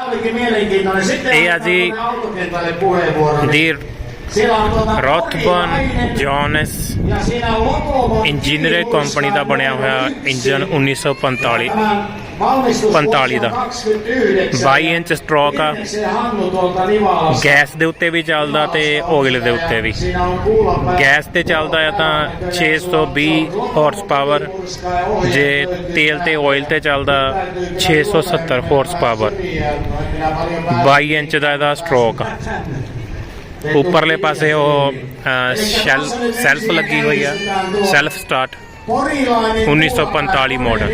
Olikin mielenkiintoinen. Sitten Ei, otetaan Aji. tuonne autokentälle puheenvuoro. Dir Siellä on tuota Rothburn Orilainen Jones ja siinä on Lokomo. Engineer company ਦਾ ਬਣਿਆ ਹੋਇਆ engine 1945 Tämän valmistusvuosi 45 ਦਾ। on 29. 22 inch stroke ਆ। Gas ਦੇ ਉੱਤੇ ਵੀ ਚੱਲਦਾ ਤੇ oil ਦੇ ਉੱਤੇ ਵੀ। ਗੈਸ ਤੇ ਚੱਲਦਾ ਆ ਤਾਂ 620 ਹਾਰਸ ਪਾਵਰ ਜੇ ਤੇਲ ਤੇ ਓਇਲ ਤੇ ਚੱਲਦਾ 670 ਹਾਰਸ ਪਾਵਰ 22 ਇੰਚ ਦਾ ਇਹਦਾ ਸਟ੍ਰੋਕ ਆ। ਉੱਪਰਲੇ ਪਾਸੇ ਉਹ ਸ਼ੈਲ ਸੈਲਫ ਲੱਗੀ ਹੋਈ ਆ। Self start 1945 model.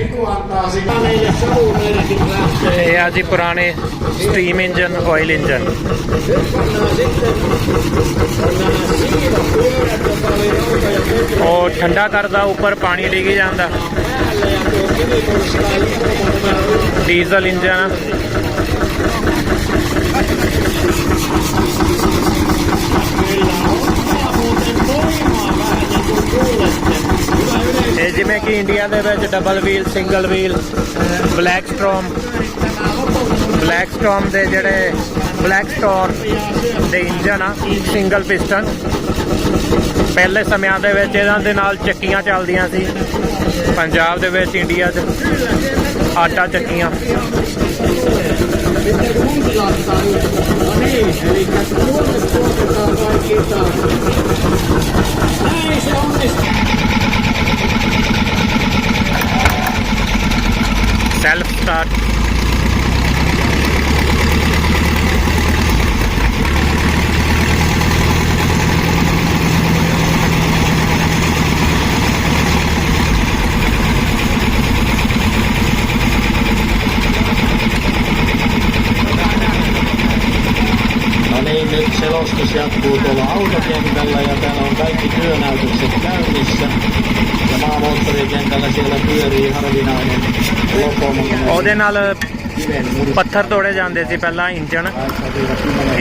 ਇਹ ਆ ਜੀ ਪੁਰਾਣੇ ਸਟੀਮ ਇੰਜਨ ਆਇਲ ਇੰਜਨ ਉਹ ਠੰਡਾ ਕਰਦਾ ਉੱਪਰ ਪਾਣੀ ਡਿੱਗੀ ਜਾਂਦਾ। ਡੀਜ਼ਲ ਇੰਜਨ ਜਿਵੇਂ ਕਿ ਇੰਡੀਆ ਦੇ ਵਿੱਚ double wheel single wheel black storm black storm ਦੇ ਜਿਹੜੇ ਬਲੈਕ ਸਟੋਰ ਦੇ ਇੰਜਨ ਆ ਸਿੰਗਲ ਪਿਸਟਨ ਪਹਿਲੇ ਸਮਿਆਂ ਦੇ ਵਿੱਚ ਇਹਨਾਂ ਦੇ ਨਾਲ ਚੱਕੀਆਂ ਚੱਲਦੀਆਂ ਸੀ ਪੰਜਾਬ ਦੇ ਵਿੱਚ, ਇੰਡੀਆ 'ਚ ਆਟਾ ਚੱਕੀਆਂ Näin se onnistuu. Self start No niin, selostus jatkuu tuolla autokentällä ja täällä on kaikki työnäytökset käynnissä. Ja maamoottorikentällä siellä pyörii harvinainen lokomotiivi. ਉਹਦੇ ਨਾਲ. ਪੱਥਰ ਤੋੜੇ ਜਾਂਦੇ ਸੀ ਪਹਿਲਾਂ ਇੰਜਨ 10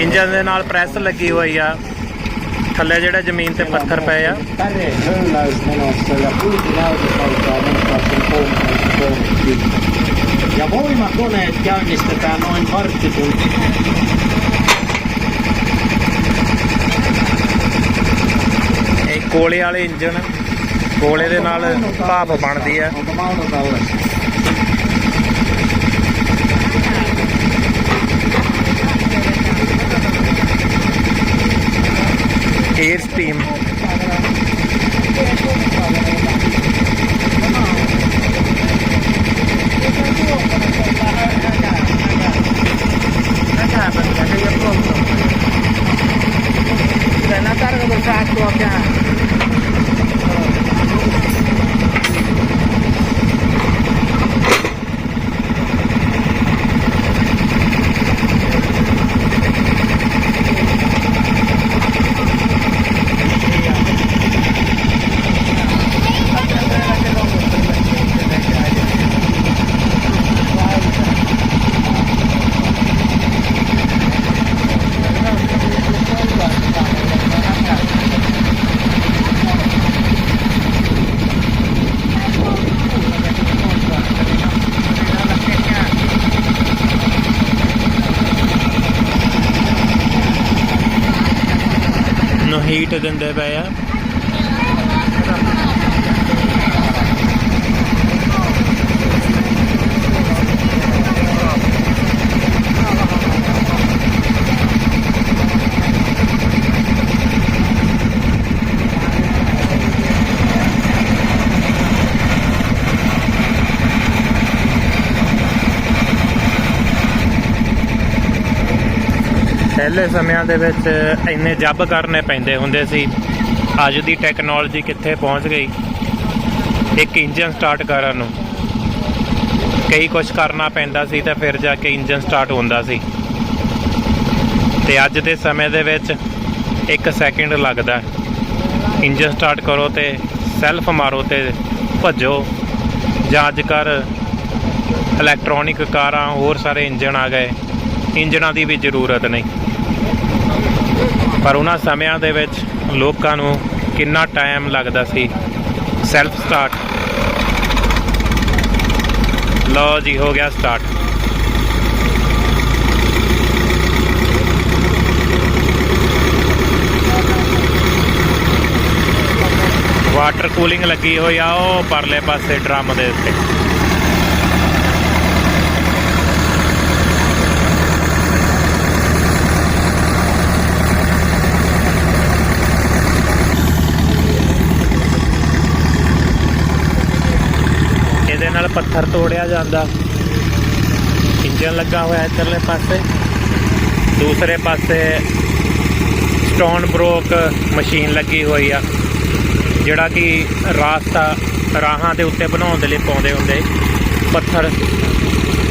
ਇੰਜਨ ਦੇ ਨਾਲ ਪ੍ਰੈਸ ਲੱਗੀ ਹੋਈ ਆ ਥੱਲੇ ਜਿਹੜੇ ਜ਼ਮੀਨ ਤੇ ਪੱਥਰ ਪਏ ਆ Päre hölläys menossa ja kulkunäytös alkaa muistaakseni 13.30. Ja voimakoneet käynnistetään noin varttitunti. ਇਹ ਕੋਲੇ ਵਾਲੇ ਇੰਜਨ ਕੋਲੇ ਦੇ ਨਾਲ ਭਾਪ ਬਣਦੀ ਆ Onko Mauno tallessa? Air steam ਨੂੰ ਪਏ ਆ। ਪਹਿਲੇ ਸਮਿਆਂ ਦੇ ਵਿੱਚ ਇੰਨੇ ਜੱਬ ਕਰਨੇ ਪੈਂਦੇ ਹੁੰਦੇ ਸੀ। ਅੱਜ ਦੀ ਟੈਕਨੋਲੋਜੀ ਕਿੱਥੇ ਪਹੁੰਚ ਗਈ? ਇੱਕ ਇੰਜਨ ਸਟਾਰਟ ਕਰਨ ਨੂੰ। ਕਈ ਕੁਝ ਕਰਨਾ ਪੈਂਦਾ ਸੀ ਤਾਂ ਫਿਰ ਜਾ ਕੇ ਇੰਜਨ ਸਟਾਰਟ ਹੁੰਦਾ ਸੀ। ਤੇ ਅੱਜ ਦੇ ਸਮੇਂ ਦੇ ਵਿੱਚ 1 ਸੈਕਿੰਡ ਲੱਗਦਾ ਇੰਜਨ ਸਟਾਰਟ ਕਰੋ ਤੇ ਸੈਲਫ ਮਾਰੋ ਤੇ ਭੱਜੋ। ਜਾਂ ਅੱਜ ਕੱਲ੍ਹ ਇਲੈਕਟ੍ਰੋਨਿਕ ਕਾਰਾਂ, ਹੋਰ ਸਾਰੇ ਇੰਜਨ ਆ ਗਏ। ਇੰਜਨਾਂ ਦੀ ਵੀ ਜ਼ਰੂਰਤ ਨਹੀਂ। ਪਰ ਉਹਨਾਂ ਸਮਿਆਂ ਦੇ ਵਿੱਚ ਲੋਕਾਂ ਨੂੰ ਕਿੰਨਾ ਟਾਈਮ ਲੱਗਦਾ ਸੀ? ਸੈਲਫ ਸਟਾਰਟ ਲਓ ਜੀ, ਹੋ ਗਿਆ ਸਟਾਰਟ ਵਾਟਰ ਕੂਲਿੰਗ ਲੱਗੀ ਹੋਈ ਆ, ਉਹ ਪਰਲੇ ਪਾਸੇ ਡਰਮ ਦੇ ਉੱਤੇ। ਪੱਥਰ ਤੋੜਿਆ ਜਾਂਦਾ। ਇੰਜਨ ਲੱਗਾ ਹੋਇਆ ਇੱਧਰਲੇ ਪਾਸੇ। ਦੂਸਰੇ ਪਾਸੇ ਸਟੋਨ ਬ੍ਰੋਕ ਮਸ਼ੀਨ ਲੱਗੀ ਹੋਈ ਆ, ਜਿਹੜਾ ਕਿ ਰਾਸਤਾ ਰਾਹਾਂ ਦੇ ਉੱਤੇ ਬਣਾਉਣ ਦੇ ਲਈ ਪਾਉਂਦੇ ਹੁੰਦੇ। ਪੱਥਰ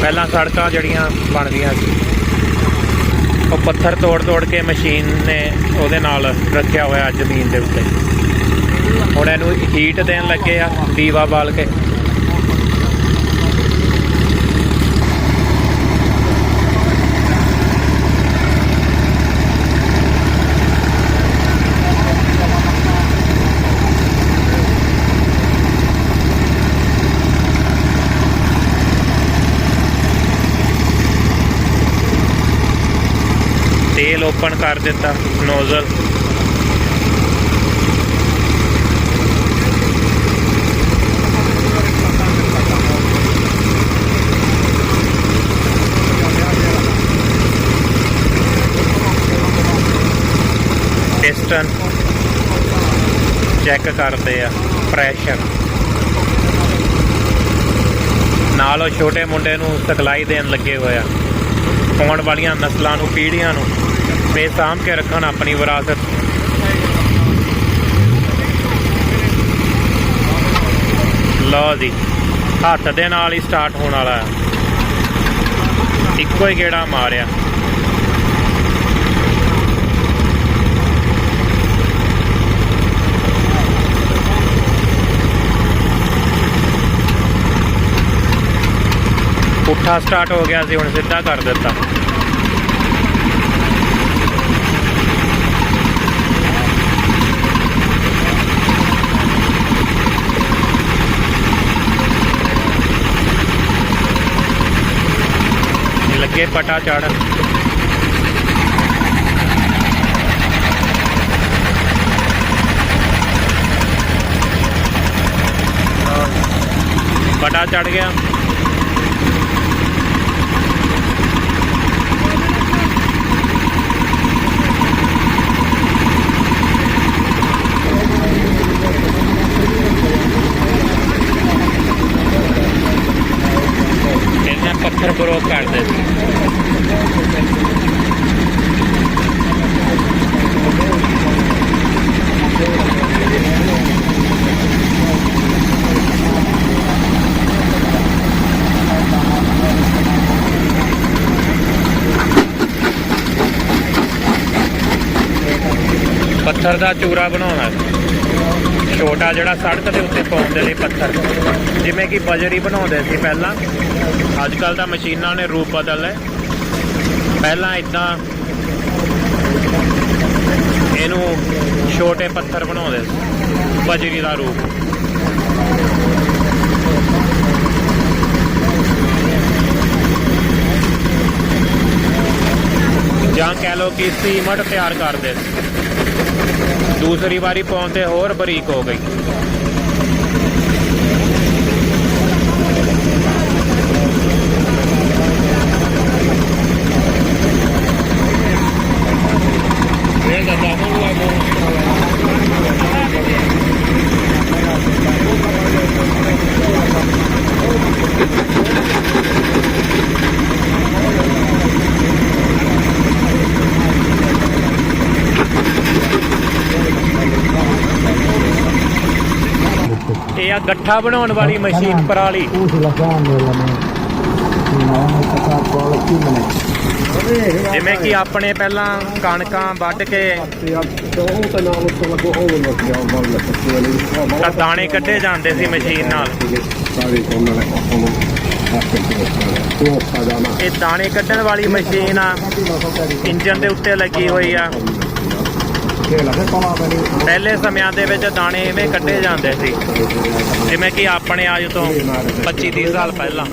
ਪਹਿਲਾਂ ਸੜਕਾਂ ਜਿਹੜੀਆਂ ਬਣਦੀਆਂ ਸੀ। ਉਹ ਪੱਥਰ ਤੋੜ ਤੋੜ ਕੇ ਮਸ਼ੀਨ ਨੇ ਉਹਦੇ ਨਾਲ ਰੱਖਿਆ ਹੋਇਆ ਜ਼ਮੀਨ ਦੇ ਉੱਤੇ। ਹੁਣ ਇਹਨੂੰ ਹੀਟ ਦੇਣ ਲੱਗੇ ਆ, ਦੀਵਾ ਬਾਲ ਕੇ ਤੇਲ ਓਪਨ ਕਰ ਦਿੱਤਾ ਨੋਜ਼ਲ ਪਿਸਟਨ ਚੈੱਕ ਕਰਦੇ ਆ ਪ੍ਰੈਸ਼ਰ ਨਾਲ ਉਹ ਛੋਟੇ ਮੁੰਡੇ ਨੂੰ ਸਿਖਲਾਈ ਦੇਣ ਲੱਗੇ ਹੋਏ ਆਉਣ ਵਾਲੀਆਂ ਨਸਲਾਂ ਨੂੰ, ਪੀੜ੍ਹੀਆਂ ਨੂੰ। ਬੇਸਾਂਭ ਕੇ ਰੱਖਣ ਆਪਣੀ ਵਿਰਾਸਤ। ਲਓ ਜੀ, ਹੱਥ ਦੇ ਨਾਲ ਹੀ ਸਟਾਰਟ ਹੋਣ ਵਾਲਾ ਹੈ। ਇੱਕੋ ਹੀ ਗੇੜਾ ਮਾਰਿਆ। ਪੁੱਠਾ ਸਟਾਰਟ ਹੋ ਗਿਆ ਸੀ, ਹੁਣ ਸਿੱਧਾ ਕਰ ਦਿੱਤਾ। लगे पटा चढ़ पटा चढ़ गया। ਪੱਥਰ ਦਾ ਚੂਰਾ ਬਣਾਉਣਾ ਛੋਟਾ ਜਿਹੜਾ ਸੜਕ ਦੇ ਉੱਤੇ ਪਾਉਣ ਦੇ ਲਈ ਪੱਥਰ। ਜਿਵੇਂ ਕਿ ਬਜਰੀ ਬਣਾਉਂਦੇ ਸੀ ਪਹਿਲਾਂ। ਅੱਜ ਕੱਲ ਤਾਂ ਮਸ਼ੀਨਾਂ ਨੇ ਰੂਪ ਬਦਲ ਲਏ ਪਹਿਲਾਂ ਇਦਾਂ ਇਹਨੂੰ ਛੋਟੇ ਪੱਥਰ ਬਣਾਉਂਦੇ ਸੀ। ਬਜਰੀ ਦਾ ਰੂਪ। ਜਾਂ ਕਹਿ ਲਓ ਕਿ ਸੀਮਟ ਤਿਆਰ ਕਰਦੇ ਸੀ। ਦੂਸਰੀ ਵਾਰੀ ਪਾਉਣ ਤੇ ਹੋਰ ਬਰੀਕ ਹੋ ਗਈ ਇਹ ਆ ਗੱਠਾ ਬਣਾਉਣ ਵਾਲੀ ਮਸ਼ੀਨ ਪਰਾਲੀ ਜਿਵੇਂ ਕਿ ਆਪਣੇ ਪਹਿਲਾਂ ਕਣਕਾਂ ਵੱਢ ਕੇ ਤਾਂ ਦਾਣੇ ਕੱਢੇ ਜਾਂਦੇ ਸੀ ਮਸ਼ੀਨ ਨਾਲ. ਇਹ ਦਾਣੇ ਕੱਢਣ ਵਾਲੀ ਮਸ਼ੀਨ ਆ ਇੰਜਨ ਦੇ ਉੱਤੇ ਲੱਗੀ ਹੋਈ ਆ ਪਹਿਲੇ ਸਮਿਆਂ ਦੇ ਵਿੱਚ ਦਾਣੇ ਐਵੇਂ ਕੱਢੇ ਜਾਂਦੇ ਸੀ। ਜਿਵੇਂ ਕਿ ਆਪਣੇ ਅੱਜ ਤੋਂ 25 30 ਸਾਲ ਪਹਿਲਾਂ।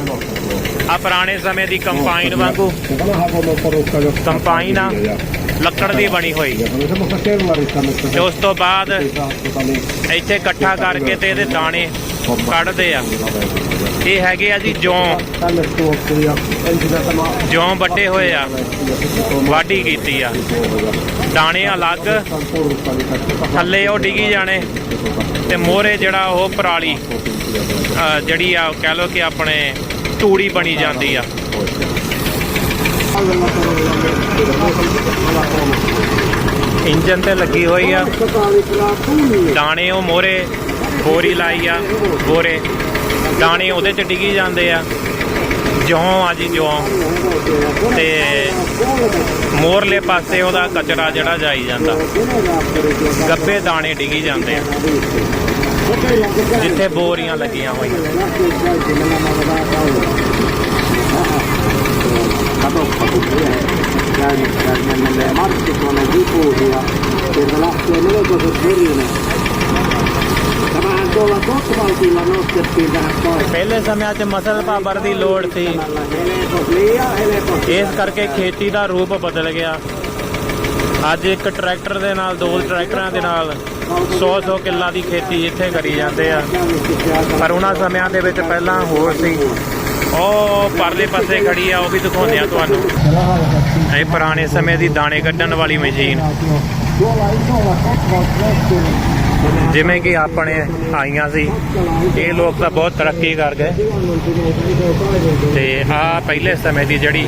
ਆ ਪੁਰਾਣੇ ਸਮੇਂ ਦੀ ਕੰਪਾਈਨ ਵਾਂਗੂ ਕੰਪਾਈਨ ਆ ਲੱਕੜ ਦੀ ਬਣੀ ਹੋਈ। ਤੇ ਉਸ ਤੋਂ ਬਾਅਦ ਇੱਥੇ ਇਕੱਠਾ ਕਰਕੇ ਤੇ ਇਹਦੇ ਦਾਣੇ ਕੱਢਦੇ ਆ। ਇਹ ਹੈਗੇ ਆ ਜੀ ਜੌਂ ਜੌਂ ਵੱਡੇ ਹੋਏ ਆ ਵਾਢੀ ਕੀਤੀ ਆ ਦਾਣੇ ਅਲੱਗ ਥੱਲੇ ਉਹ ਡਿੱਗੀ ਜਾਣੇ ਤੇ ਮੋਹਰੇ ਜਿਹੜਾ ਉਹ ਪਰਾਲੀ ਜਿਹੜੀ ਆ ਕਹਿ ਲੋ ਕਿ ਆਪਣੇ ਤੂੜੀ ਬਣੀ ਜਾਂਦੀ ਆ ਇੰਜਨ ਤੇ ਲੱਗੀ ਹੋਈ ਆ ਦਾਣੇ ਉਹ ਮੋਰੇ ਬੋਰੀ ਲਾਈ ਆ ਬੋਰੇ ਦਾਣੇ ਉਹਦੇ ਚ ਡਿੱਗੀ ਜਾਂਦੇ ਆ ਜਿਉਂ ਆ ਜੀ ਜਿਉਂ ਤੇ ਮੋਰਲੇ ਪਾਸੇ ਉਹਦਾ ਕਚਰਾ ਜਿਹੜਾ ਜਾਈ ਜਾਂਦਾ ਗੱਬੇ ਦਾਣੇ ਡਿੱਗੀ ਜਾਂਦੇ ਆ ਜਿੱਥੇ ਬੋਰੀਆਂ ਲੱਗੀਆਂ ਹੋਈਆਂ nelle marche con la tipo per la nelle cose serine ਪਹਿਲੇ ਸਮਿਆਂ 'ਚ ਮਸਲ ਪਾਵਰ ਦੀ ਲੋੜ ਸੀ. ਇਸ ਕਰਕੇ ਖੇਤੀ ਦਾ ਰੂਪ ਬਦਲ ਗਿਆ ਅੱਜ ਇੱਕ ਟਰੈਕਟਰ ਦੇ ਨਾਲ ਦੋ ਟਰੈਕਟਰਾਂ ਦੇ ਨਾਲ 100-100 ਕਿੱਲਾ ਦੀ ਖੇਤੀ ਇੱਥੇ ਕਰੀ ਜਾਂਦੇ ਆ ਪਰ ਉਹਨਾਂ ਸਮਿਆਂ ਦੇ ਵਿੱਚ ਪਹਿਲਾਂ ਹੋਰ ਸੀ ਉਹ ਪਰਲੇ ਪਾਸੇ ਖੜੀ ਆ ਉਹ ਵੀ ਦਿਖਾਉਂਦੇ ਆ ਤੁਹਾਨੂੰ ਇਹ ਪੁਰਾਣੇ ਸਮੇਂ ਦੀ ਦਾਣੇ ਕੱਢਣ ਵਾਲੀ ਮਸ਼ੀਨ ਜਿਵੇਂ ਕਿ ਆਪਣੇ ਆਈਆਂ ਸੀ, ਇਹ ਲੋਕ ਤਾਂ ਬਹੁਤ ਤਰੱਕੀ ਕਰ ਗਏ। ਤੇ ਆ ਪਹਿਲੇ ਸਮੇਂ ਦੀ ਜਿਹੜੀ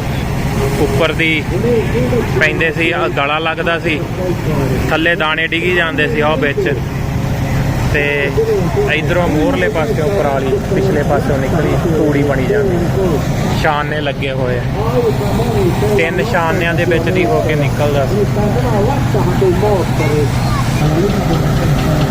ਉੱਪਰ ਦੀ ਪੈਂਦੇ ਸੀ ਆਹ ਗਲਾ ਲੱਗਦਾ ਸੀ, ਥੱਲੇ ਦਾਣੇ ਡਿੱਗੀ ਜਾਂਦੇ ਸੀ ਉਹ ਵਿੱਚ। ਤੇ ਇਧਰੋਂ ਮੋਰਲੇ ਉੱਪਰ ਪਰਾਲੀ ਪਿਛਲੇ ਪਾਸਿਓਂ ਨਿਕਲੀ, ਤੂੜੀ ਬਣੀ ਜਾਂਦੀ। ਛਾਨੇ ਲੱਗੇ ਹੋਏ ਤਿੰਨ ਛਾਨਿਆਂ ਦੇ ਵਿੱਚ ਦੀ ਹੋ ਕੇ ਨਿਕਲਦਾ ਸੀ। muito bom.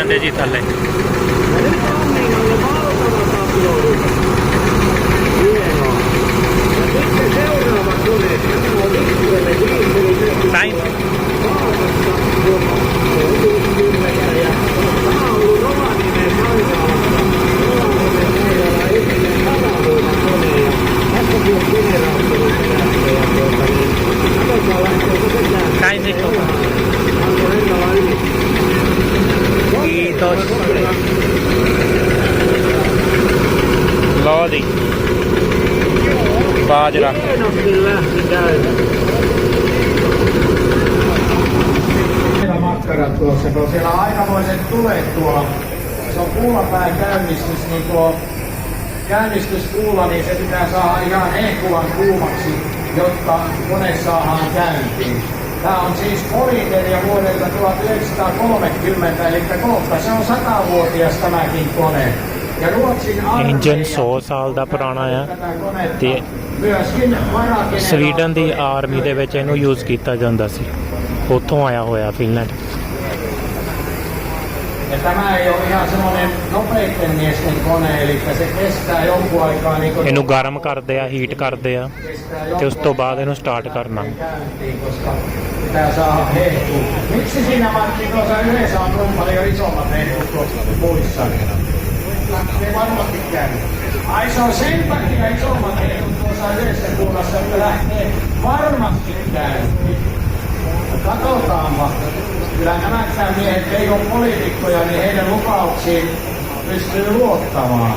ਜਾਂਦੇ ਜੀ ਥੱਲੇ। Laatila. Tuossa, kun siellä aikamoiset tulee tuolla. Se on puulapään käynnistys, niin tuo käynnistyspuulla, niin se pitää saada ihan ehkuvan kuumaksi, jotta kone saadaan käyntiin. Tämä on siis Oriteria vuodelta 1930, eli kohta se on 100-vuotias tämäkin kone. Ja Ruotsin armeija- engine 100 ਸਾਲ ਦਾ ਪੁਰਾਣਾ ਆ tätä konetta ਤੇ myöskin varageneraattori- Sweden ਦੀ army ਦੇ ਵਿੱਚ ਇਹਨੂੰ use ਕੀਤਾ ਜਾਂਦਾ ਸੀ ਉੱਥੋਂ ਆਇਆ ਹੋਇਆ Finland Ja tämä ei ole ihan semmoinen nopeitten miesten kone, eli se kestää jonkun aikaa niin kuin ਇਹਨੂੰ ਗਰਮ ਕਰਦੇ ਆ ਹੀਟ ਕਰਦੇ ਆ kestää ਤੇ ਉਸ jonkun ਤੋਂ ਬਾਅਦ ਇਹਨੂੰ ਸਟਾਰਟ ਕਰਨਾ käyntiin, koska pitää saada hehkuun. Miksi siinä Martti tuossa yleensä on noin paljon isommat hehkut tuossa muissa? aivan pitkään. Ai se on sen takia isomman kun tuossa yhdessä kuulassa lähtee varmasti käy. Katsotaanpa. Kyllä nämä miehet ei ole poliitikkoja, niin heidän lupauksiin pystyy luottamaan.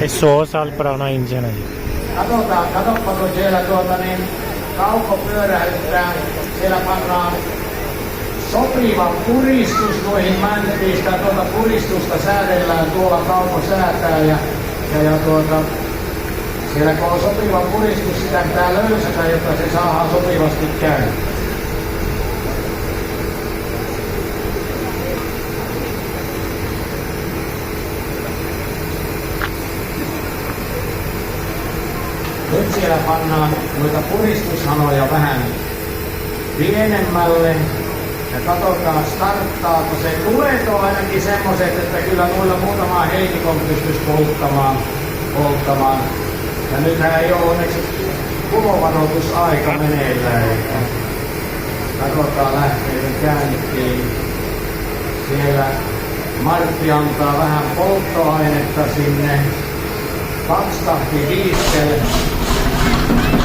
E so salpra una ingenere. Katsotaan, katsotaanko siellä tuota niin kauko pyöräyttää, siellä pannaan sopiva puristus noihin mäntyviin, tuota puristusta säädellään tuolla kauko säätää ja, ja, ja tuota, siellä kun on sopiva puristus, sitä pitää löysätä, jotta se saadaan sopivasti käydä. Siellä pannaan noita puristushanoja vähän pienemmälle ja katsotaan starttaako se. Tulet on ainakin semmoiset, että kyllä noilla muutama heinikon pystyisi polttamaan. polttamaan. Ja nythän ei ole onneksi kulovaroitusaika meneillään. Katsotaan lähteekö käyntiin. Siellä Martti antaa vähän polttoainetta sinne. Kaksi tahti diesel. Come on.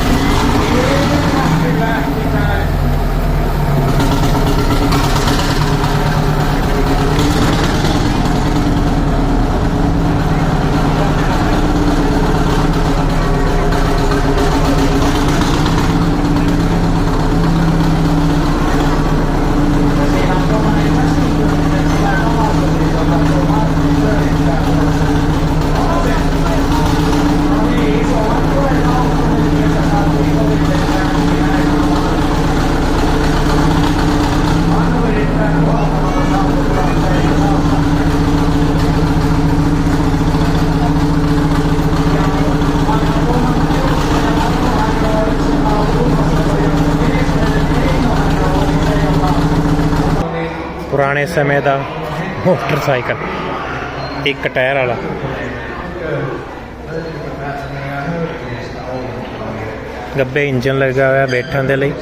ਪੁਰਾਣੇ ਸਮੇਂ ਦਾ motorcycle, ਇੱਕ tyre ਵਾਲਾ। ਗੱਬੇ engine ਲੱਗਾ ਹੋਇਆ ਬੈਠਣ ਦੇ ਲਈ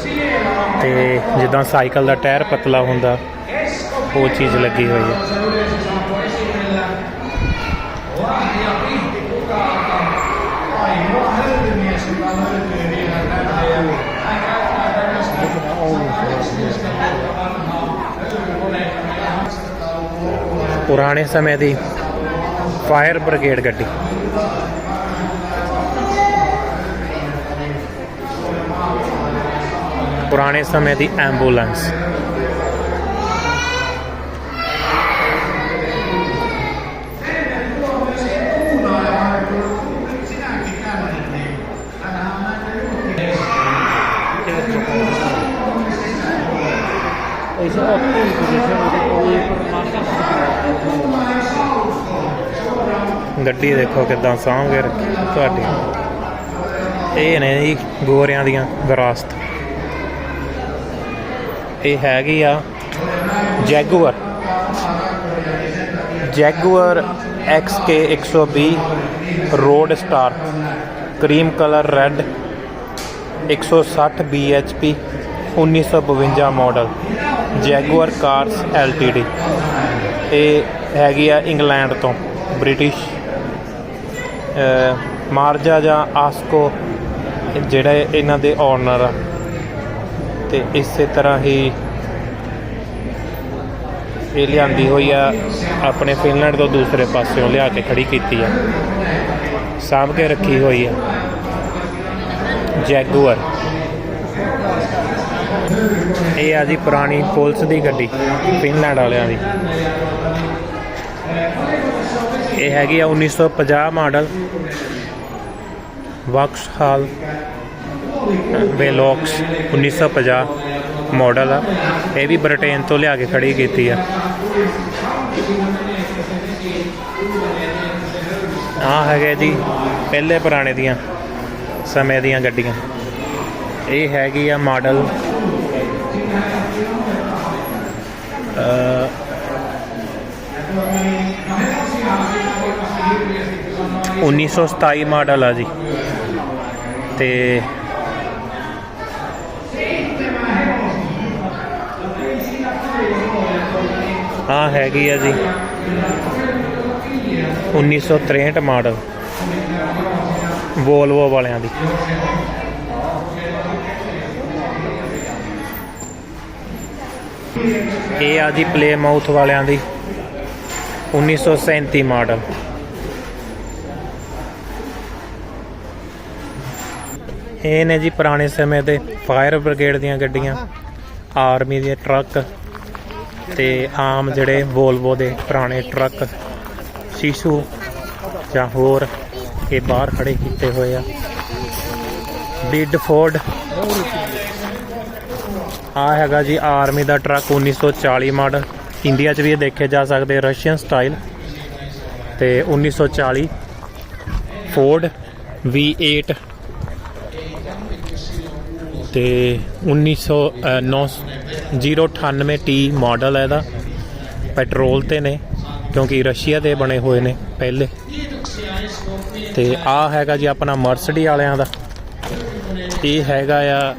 ਤੇ ਜਿੱਦਾਂ ਸਾਈਕਲ ਦਾ ਟਾਇਰ ਪਤਲਾ ਹੁੰਦਾ, ਉਹ ਚੀਜ਼ ਲੱਗੀ ਹੋਈ ਹੈ। ਪੁਰਾਣੇ ਸਮੇਂ ਦੀ ਫਾਇਰ ਬ੍ਰਿਗੇਡ ਗੱਡੀ। ਪੁਰਾਣੇ ਸਮੇਂ ਦੀ ਐਂਬੂਲੈਂਸ। ਗੱਡੀ ਦੇਖੋ ਕਿਦਾਂ ਸਾਂਭ ਕੇ ਰੱਖੀ ਤੁਹਾਡੀ। ਇਹ ਨੇ ਜੀ ਗੋਰਿਆਂ ਦੀਆਂ ਵਿਰਾਸਤ। ਇਹ ਹੈਗੀ ਆ Jaguar Jaguar XK 120 road star. Cream colour red 160 bhp 1952 model Jaguar cars LTD ਇਹ ਹੈਗੀ ਆ ਇੰਗਲੈਂਡ ਤੋਂ, ਬ੍ਰਿਟਿਸ਼ ਮਾਰਜਾ ਜਾਂ ਆਸਕੋ ਜਿਹੜੇ ਇਹਨਾਂ ਦੇ ਓਨਰ ਆ। ਤੇ ਇਸੇ ਤਰ੍ਹਾਂ ਹੀ ਇਹ ਲਿਆਂਦੀ ਹੋਈ ਆ, ਆਪਣੇ ਫਿਨਲੈਂਡ ਤੋਂ ਦੂਸਰੇ ਪਾਸਿਓਂ ਲਿਆ ਕੇ ਖੜੀ ਕੀਤੀ ਆ। ਸਾਂਭ ਕੇ ਰੱਖੀ ਹੋਈ ਆ। ਜੈਗੂਅਰ ਇਹ ਆ ਜੀ ਪੁਰਾਣੀ ਪੁਲਿਸ ਦੀ ਗੱਡੀ, ਫਿਨਲੈਂਡ ਵਾਲਿਆਂ ਦੀ। ਇਹ ਹੈਗੀ ਆ 1950 ਮਾਡਲ। ਵਕਸਹਾਲ ਵੇਲੋਕਸ 1950 ਮਾਡਲ ਆ। ਇਹ ਵੀ ਬ੍ਰਿਟੇਨ ਤੋਂ ਲਿਆ ਕੇ ਖੜੀ ਕੀਤੀ ਆ। ਆ ਹੈਗੇ ਜੀ ਪਹਿਲੇ ਪੁਰਾਣੇ ਦੀਆਂ, ਸਮੇਂ ਦੀਆਂ ਗੱਡੀਆਂ। ਇਹ ਹੈਗੀ ਆ ਮਾਡਲ 1927 ਮਾਡਲ ਆ ਜੀ। ਤੇ ਆ ਹੈਗੀ ਆ ਜੀ 1963 ਮਾਡਲ। ਵੋਲਵੋ ਵਾਲਿਆਂ ਦੀ। ਇਹ ਆ ਜੀ ਪਲੇ ਮਾਊਥ ਵਾਲਿਆਂ ਦੀ। 1937 ਮਾਡਲ। ਇਹ ਨੇ ਜੀ ਪੁਰਾਣੇ ਸਮੇਂ ਦੇ ਫਾਇਰ ਬ੍ਰਿਗੇਡ ਦੀਆਂ ਗੱਡੀਆਂ, ਆਰਮੀ ਦੇ ਟਰੱਕ ਤੇ ਆਮ ਜਿਹੜੇ ਵੋਲਵੋ ਦੇ ਪੁਰਾਣੇ ਟਰੱਕ ਸ਼ੀਸ਼ੂ ਜਾਂ ਹੋਰ ਇਹ ਬਾਹਰ ਖੜੇ ਕੀਤੇ ਹੋਏ ਆ। ਬਿਡ ਫੋਰਡ ਆ ਹੈਗਾ ਜੀ ਆਰਮੀ ਦਾ ਟਰੱਕ 1940 ਮਾਡਲ। ਇੰਡੀਆ 'ਚ ਵੀ ਇਹ ਦੇਖੇ ਜਾ ਸਕਦੇ ਰਸ਼ੀਅਨ ਸਟਾਈਲ ਤੇ 1940 ਫੋਰਡ V8 ਤੇ 1900 ਅ, 9098 ਟੀ ਮਾਡਲ ਹੈ ਇਹਦਾ। ਪੈਟਰੋਲ ਤੇ ਨੇ ਕਿਉਂਕਿ ਰਸ਼ੀਆ ਦੇ ਬਣੇ ਹੋਏ ਨੇ ਪਹਿਲੇ। ਤੇ ਆ ਹੈਗਾ ਜੀ ਆਪਣਾ ਮਰਸਡੀ ਵਾਲਿਆਂ ਦਾ। ਇਹ ਹੈਗਾ ਆ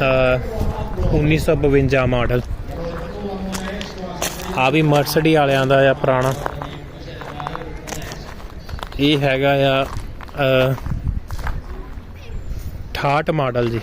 ਅ, 1952 ਮਾਡਲ ਆ ਵੀ ਮਰਸਡੀ ਵਾਲਿਆਂ ਦਾ ਆ ਪੁਰਾਣਾ। ਇਹ ਹੈਗਾ ਆ ਅ, 68 ਮਾਡਲ ਜੀ।